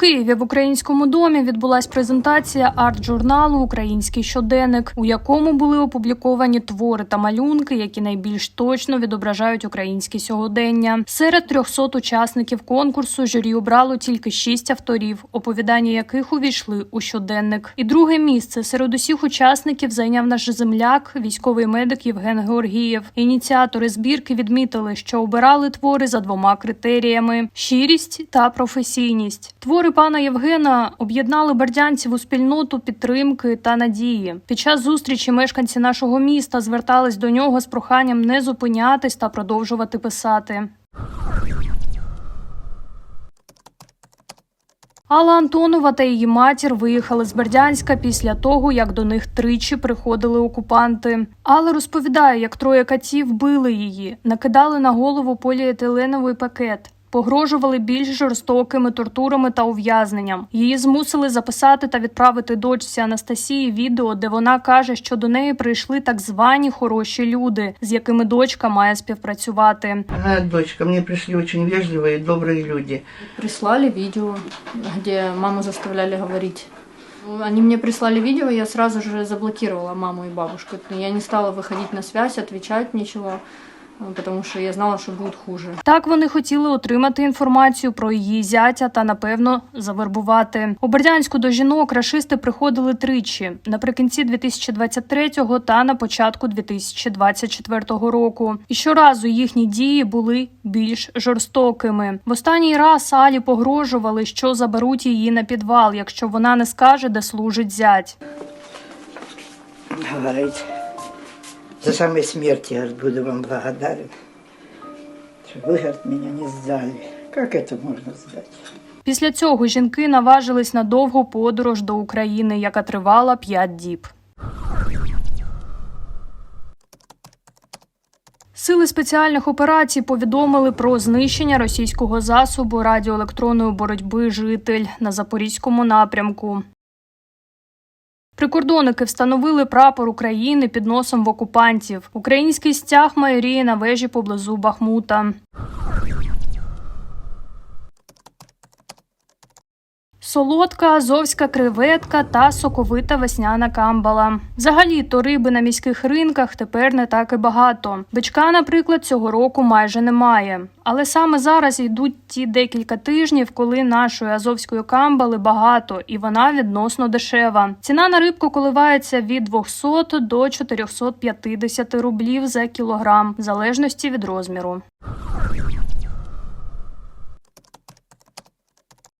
Києві в українському домі відбулась презентація арт-журналу Український щоденник, у якому були опубліковані твори та малюнки, які найбільш точно відображають українське сьогодення. Серед 300 учасників конкурсу журі обрало тільки шість авторів, оповідання яких увійшли у щоденник. І друге місце серед усіх учасників зайняв наш земляк, військовий медик Євген Георгієв. Ініціатори збірки відмітили, що обирали твори за двома критеріями: щирість та професійність. Твори пана Євгена об'єднали бердянців у спільноту підтримки та надії. Під час зустрічі мешканці нашого міста звертались до нього з проханням не зупинятись та продовжувати писати. Алла Антонова та її матір виїхали з Бердянська після того, як до них тричі приходили окупанти. Алла розповідає, як троє катів били її, накидали на голову поліетиленовий пакет Погрожували більш жорстокими тортурами та ув'язненням. Її змусили записати та відправити дочці Анастасії відео, де вона каже, що до неї прийшли так звані хороші люди, з якими дочка має співпрацювати. Она дочка. Мне пришли очень вежливые и добрые люди. Прислали видео, где маму заставляли говорить. Ну, Они мне прислали видео, я сразу же заблокировала маму и бабушку. Я не стала выходить на связь, отвечать ничего, потому что я знала, что будет хуже. Так вони хотіли отримати інформацію про її зятя та напевно завербувати. У Бердянську до жінок рашисти приходили тричі наприкінці 2023-го та на початку 2024 року. І щоразу їхні дії були більш жорстокими. В останній раз Алі погрожували, що заберуть її на підвал, якщо вона не скаже, де служить зять. Говорит, за самой смерти, говорит, буду вам благодарен, что вы, говорит, меня не сдали. Как это можно сдать? Після цього жінки наважились на довгу подорож до України, яка тривала 5 діб. Сили спеціальних операцій повідомили про знищення російського засобу радіоелектронної боротьби житель на запорізькому напрямку. Прикордонники встановили прапор України під носом в окупантів. Український стяг майоріє на вежі поблизу Бахмута. Солодка, азовська креветка та соковита весняна камбала. Взагалі, то риби на міських ринках тепер не так і багато. Бичка, наприклад, цього року майже немає. Але саме зараз йдуть ті декілька тижнів, коли нашої азовської камбали багато і вона відносно дешева. Ціна на рибку коливається від 200 до 450 рублів за кілограм, в залежності від розміру.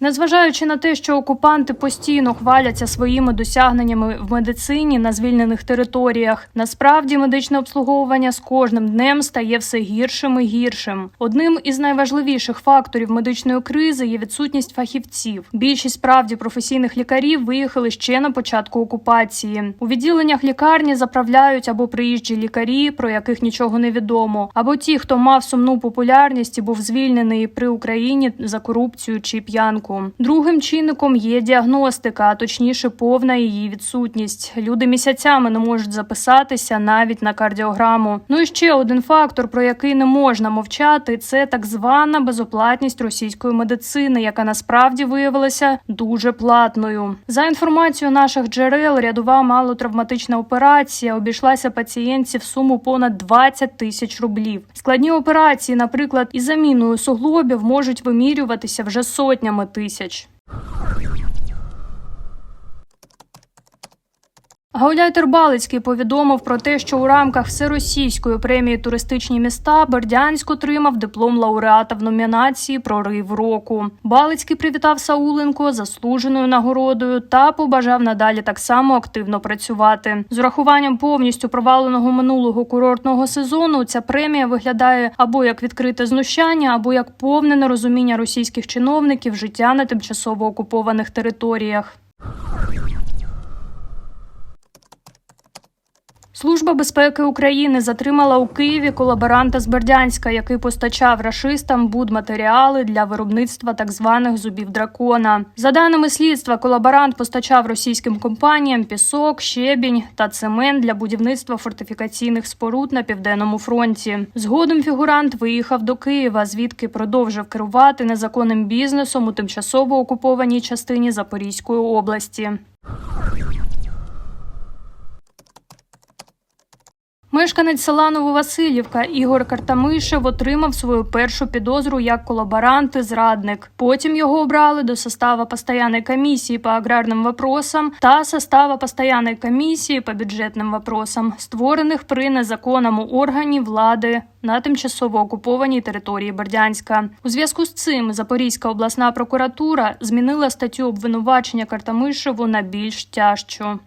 Незважаючи на те, що окупанти постійно хваляться своїми досягненнями в медицині на звільнених територіях, насправді медичне обслуговування з кожним днем стає все гіршим і гіршим. Одним із найважливіших факторів медичної кризи є відсутність фахівців. Більшість справді професійних лікарів виїхали ще на початку окупації. У відділеннях лікарні заправляють або приїжджі лікарі, про яких нічого не відомо, або ті, хто мав сумну популярність і був звільнений при Україні за корупцію чи п'янку. Другим чинником є діагностика, а точніше, повна її відсутність. Люди місяцями не можуть записатися навіть на кардіограму. Ну і ще один фактор, про який не можна мовчати, це так звана безоплатність російської медицини, яка насправді виявилася дуже платною. За інформацією наших джерел, рядова малотравматична операція обійшлася пацієнтці в суму понад 20 тисяч рублів. Складні операції, наприклад, із заміною суглобів можуть вимірюватися вже сотнями тисяч тисяч. Гауляйтер Балицький повідомив про те, що у рамках всеросійської премії туристичні міста Бердянськ отримав диплом лауреата в номінації Прорив року. Балицький привітав Сауленко заслуженою нагородою та побажав надалі так само активно працювати. З урахуванням повністю проваленого минулого курортного сезону ця премія виглядає або як відкрите знущання, або як повне нерозуміння російських чиновників життя на тимчасово окупованих територіях. Служба безпеки України затримала у Києві колаборанта з Бердянська, який постачав рашистам будматеріали для виробництва так званих зубів дракона. За даними слідства, колаборант постачав російським компаніям пісок, щебінь та цемент для будівництва фортифікаційних споруд на південному фронті. Згодом фігурант виїхав до Києва, звідки продовжив керувати незаконним бізнесом у тимчасово окупованій частині Запорізької області. Мешканець села Нововасилівка Ігор Картамишев отримав свою першу підозру як колаборант і зрадник. Потім його обрали до состава постоянной комісії по аграрним вопросам та состава постоянной комісії по бюджетним вопросам, створених при незаконному органі влади на тимчасово окупованій території Бердянська. У зв'язку з цим Запорізька обласна прокуратура змінила статтю обвинувачення Картамишеву на більш тяжчу.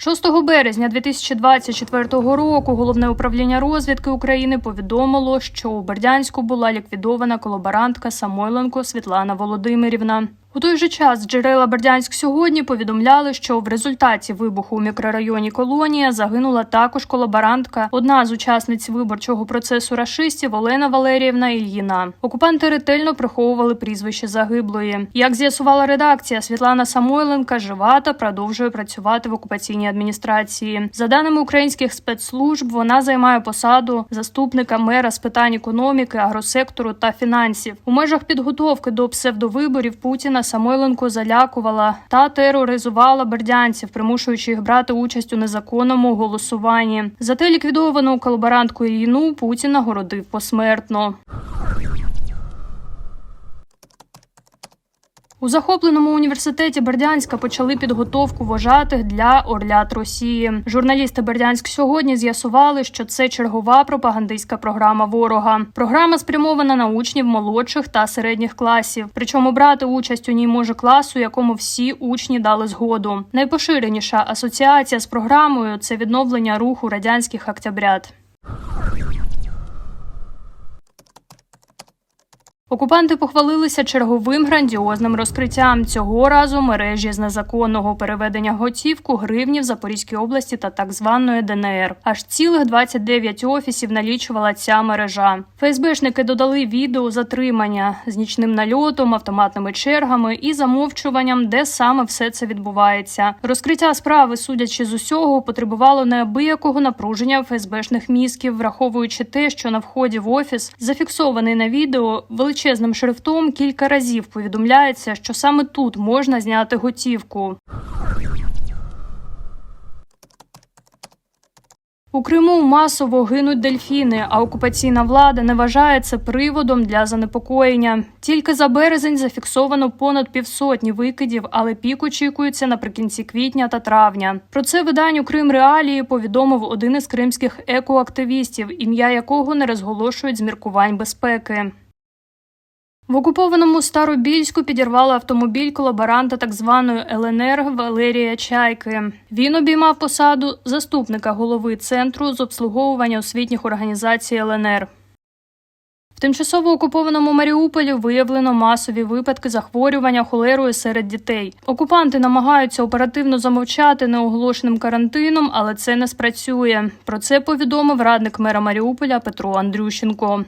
6 березня 2024 року головне управління розвідки України повідомило, що у Бердянську була ліквідована колаборантка Самойленко Світлана Володимирівна. У той же час джерела Бердянськ сьогодні повідомляли, що в результаті вибуху у мікрорайоні Колонія загинула також колаборантка, одна з учасниць виборчого процесу рашистів Олена Валеріївна Ільїна. Окупанти ретельно приховували прізвище загиблої. Як з'ясувала редакція, Світлана Самойленка жива та продовжує працювати в окупаційній адміністрації. За даними українських спецслужб, вона займає посаду заступника мера з питань економіки, агросектору та фінансів. У межах підготовки до псевдовиборів Путіна Самойленко залякувала та тероризувала бердянців, примушуючи їх брати участь у незаконному голосуванні. Зате ліквідовану колаборантку Ільїну Путін нагородив посмертно. У захопленому університеті Бердянська почали підготовку вожатих для орлят Росії. Журналісти Бердянськ сьогодні з'ясували, що це чергова пропагандистська програма ворога. Програма спрямована на учнів молодших та середніх класів. Причому брати участь у ній може клас, у якому всі учні дали згоду. Найпоширеніша асоціація з програмою це відновлення руху радянських октябрят. Окупанти похвалилися черговим грандіозним розкриттям цього разу мережі з незаконного переведення готівку гривні в Запорізькій області та так званої ДНР. Аж цілих 29 офісів налічувала ця мережа. ФСБшники додали відео затримання з нічним нальотом, автоматними чергами і замовчуванням, де саме все це відбувається. Розкриття справи, судячи з усього, потребувало неабиякого напруження ФСБшних мізків, враховуючи те, що на вході в офіс зафіксований на відео величезним шрифтом кілька разів повідомляється, що саме тут можна зняти готівку. У Криму масово гинуть дельфіни, а окупаційна влада не вважає це приводом для занепокоєння. Тільки за березень зафіксовано понад півсотні викидів, але пік очікується наприкінці квітня та травня. Про це виданню Крим Реалії повідомив один із кримських екоактивістів, ім'я якого не розголошують з міркувань безпеки. В окупованому Старобільську підірвали автомобіль колаборанта так званої ЛНР Валерія Чайки. Він обіймав посаду заступника голови центру з обслуговування освітніх організацій ЛНР. В тимчасово окупованому Маріуполі виявлено масові випадки захворювання холерою серед дітей. Окупанти намагаються оперативно замовчати неоголошеним карантином, але це не спрацює. Про це повідомив радник мера Маріуполя Петро Андрющенко.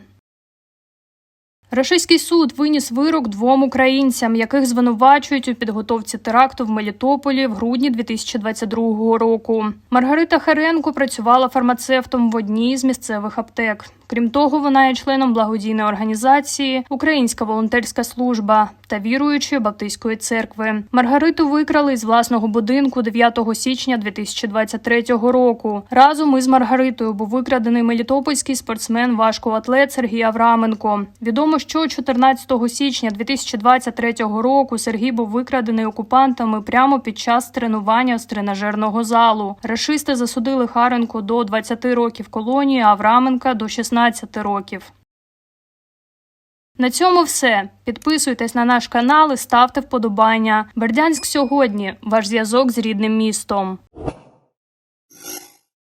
Рашистський суд виніс вирок двом українцям, яких звинувачують у підготовці теракту в Мелітополі в грудні 2022 року. Маргарита Харенко працювала фармацевтом в одній з місцевих аптек. Крім того, вона є членом благодійної організації Українська волонтерська служба та віруючої Баптистської церкви. Маргариту викрали із власного будинку 9 січня 2023 року. Разом із Маргаритою був викрадений мелітопольський спортсмен важкоатлет Сергій Авраменко. Відомо, що 14 січня 2023 року Сергій був викрадений окупантами прямо під час тренування з тренажерного залу. Рашисти засудили Харенко до 20 років колонії, Авраменка до 16 років. На цьому все. Підписуйтесь на наш канал і ставте вподобання. Бердянськ сьогодні. Ваш зв'язок з рідним містом.